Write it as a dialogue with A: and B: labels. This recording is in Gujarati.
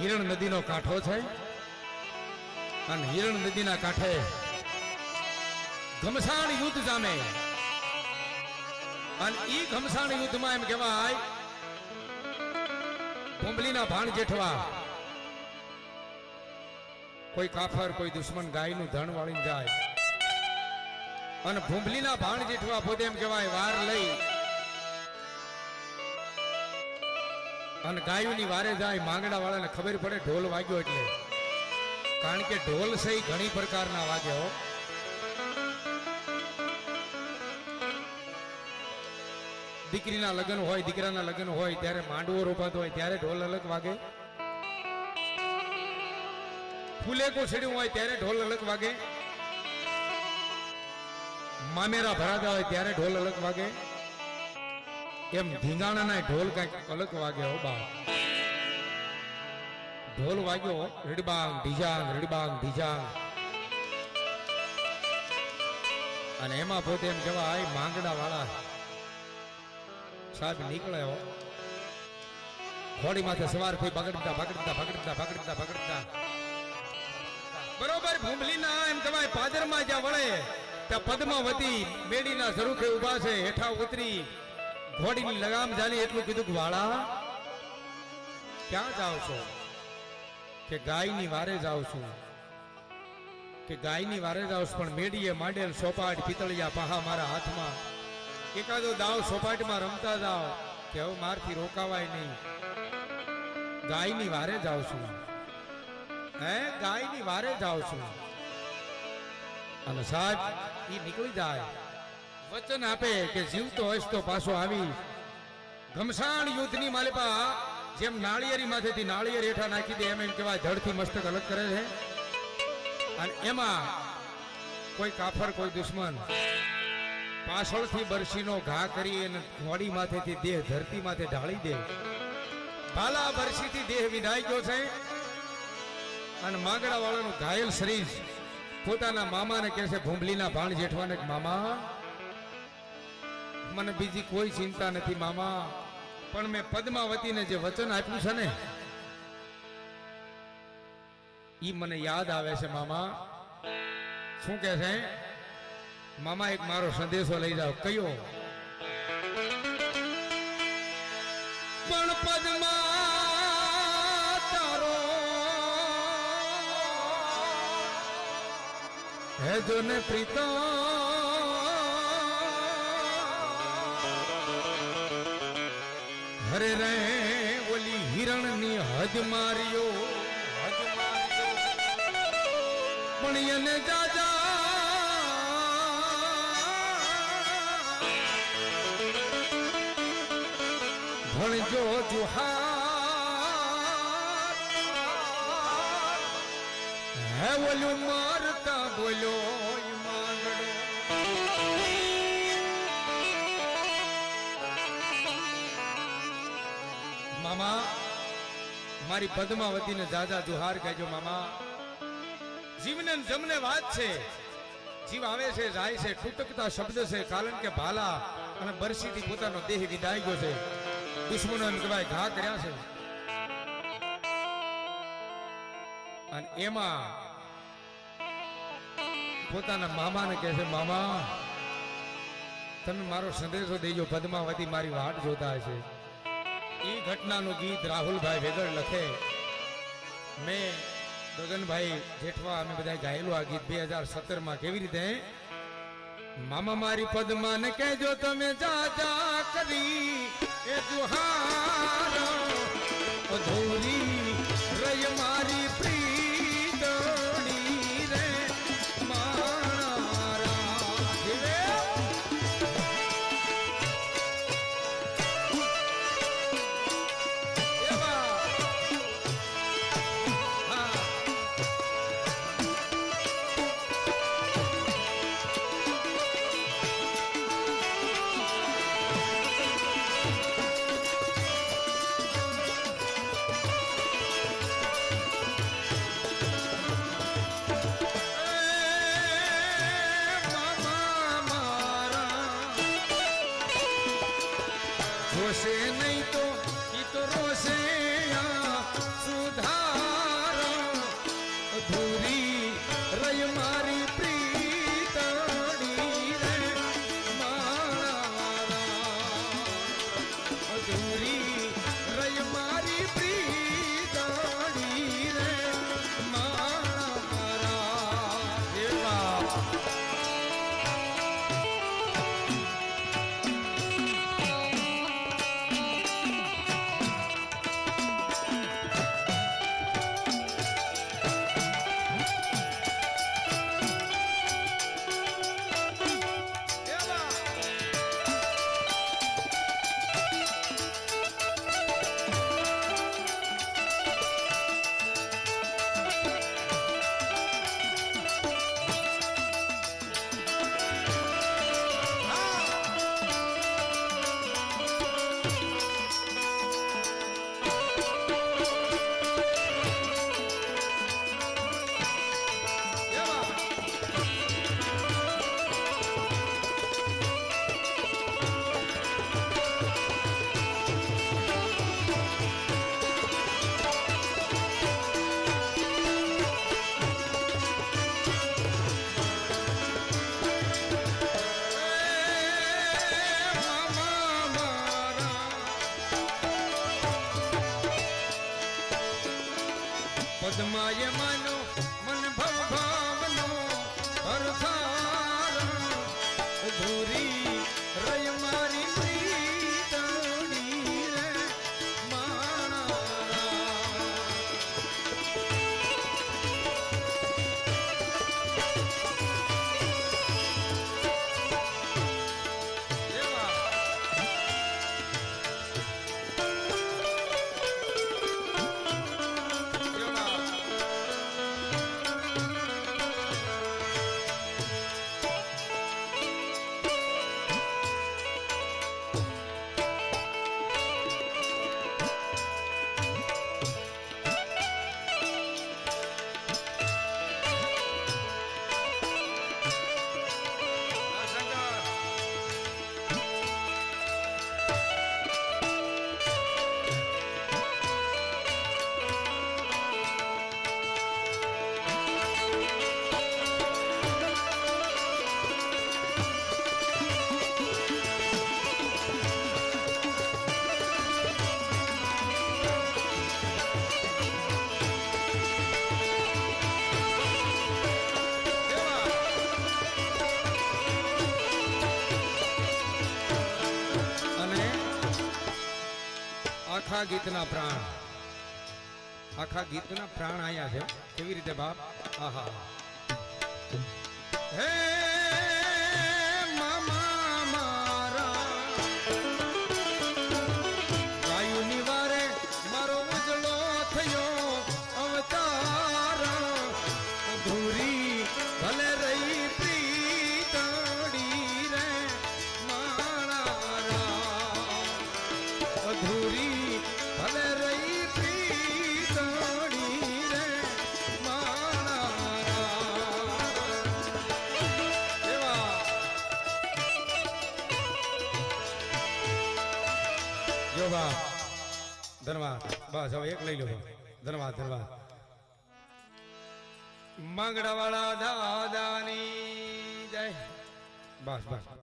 A: હિરણ નદીનો કાંઠો છે. અને હિરણ નદીના કાંઠે ઘમસાણ યુદ્ધ જામે. અને ઈ ઘમસાણ યુદ્ધમાં એમ કહેવાય ભૂંબલીના ભાણ જેઠવા. કોઈ કાફર, કોઈ દુશ્મન ગાયનું ધણ વાળીને જાય. અને ભૂંબલીના ભાણ જેઠવા પોતે એમ કહેવાય, વાર લઈ. અને ગાયોની વારે જાય માંગડા વાળાને ખબર પડે, ઢોલ વાગ્યો એટલે. કારણ કે ઢોલ સહી ઘણી પ્રકારના વાગે હો. દીકરીના લગ્ન હોય, દીકરાના લગ્ન હોય, ત્યારે માંડવો રોપાતો હોય, ત્યારે ઢોલ અલગ વાગે. ફૂલે કોછડ્યું હોય, ત્યારે ઢોલ અલગ વાગે. મામેરા ભરાતા હોય, ત્યારે ઢોલ અલગ વાગે. એમ ધીંગાણાના ઢોલ કંઈક અલગ વાગ્યો બા ઢોલ વાગ્યો રીડબાંગ, ઢીજાંગ રીડબાંગ, ઢીજાંગ. અને એમાં પોતે એમ કહેવાય માંગડા વાળા સાહેબ નીકળ્યો હોડી માથે સવાર કોઈ બગડતા બગડતા બગડતા બગડતા બગડતા બરોબર ભૂમલીના એમ કહેવાય, પાદરમાં જ્યાં વળે, ત્યાં પદ્માવતી મેડીના ઝરૂખે ઊભા છે, હેઠા ઉતરી. ઘોડીની લગામ જાલી એટલું કીધું વાળા, ક્યાં જાઓ છો? કે ગાયની વારે જાઉં છું? કે ગાયની વારે જાઉં છું? પણ મેડીએ માંડેલ સોપાટ પિતળિયા પાહા મારા હાથમાં. એકાદો દાવ સોપાટમાં રમતા જાઓ, કે હવે મારથી રોકાવાય નહીં. ગાયની વારે જાઉં છું? હે, ગાયની વારે જાઉં છું? અને સાહેબ એ નીકળી જાય. વચન આપે કે જીવતો હોઈશ તો પાછો આવી. ઘમસાણ યુદ્ધની માલિપા જેમ નાળિયેરી માંથેથી નાળિયેર હેઠા નાખી દે એમ એમ કહેવાય ધડથી મસ્તક અલગ કરે છે. અને એમાં કોઈ કાફર, કોઈ દુશ્મન પાછળથી બરસીનો ઘા કરી અને ઘોડી માથેથી દેહ ધરતી માથે ઢાળી દે. ભાલા બરસીથી દેહ વિધાઈ ગયો છે. અને માંગડા વાળાનું ઘાયલ શરીર પોતાના મામાને કહે છે ભૂંબલીના ભાણ જેઠવાને મામા મને બીજી કોઈ ચિંતા નથી, મામા. પણ મેં પદ્માવતીને જે વચન આપ્યું છે ને, ઈ મને યાદ આવે છે, મામા. શું કે છે? મામા, એક મારો સંદેશો લઈ જાઓ. કયો? પણ પદ્મા, તારો હે જો ને પ્રીતમ હરે રે, ઓલી હિરણની હદ માર્યો હદ માર્યો પણ એને જાજા. ભણજો જુહાર. હે ઓલું મારતા બોલ્યો મારી પદ્માવતીને જાજા જુહાર કહેજો મામા. જીવને જમને વાત છે. જીવ આવે છે, જાય છે ટૂટકતા શબ્દ છે, કારણ કે ભાલા અને બરસીથી પોતાનો દેહ વિદાય ગયો છે. દુશ્મનો કહેવાય, ઘા કર્યા છે. અને એમાં પોતાના મામાને કહે છે, મામા, તમે મારો સંદેશો દેજો, પદ્માવતી મારી વાટ જોતા હશે. ઘટનાનું ગીત રાહુલભાઈ વેગડ લખે. મેં ગગનભાઈ જેઠવા અમે બધા ગાયેલું આ ગીત બે હજાર સત્તરમાં. કેવી રીતે? મામા મારી પદ્માને કહેજો તમે જા જા કરી, એ જુહાર, અધૂરી sin. આખા ગીતના પ્રાણ. આખા ગીતના પ્રાણ આયા છે. કેવી રીતે બાપ? આહા. હે જો ધનવાદ બસ હવે એક લઈ લો ધનવાદ ધન્યવાદ. માંગડાવાળા દાદાની જય. બસ બસ.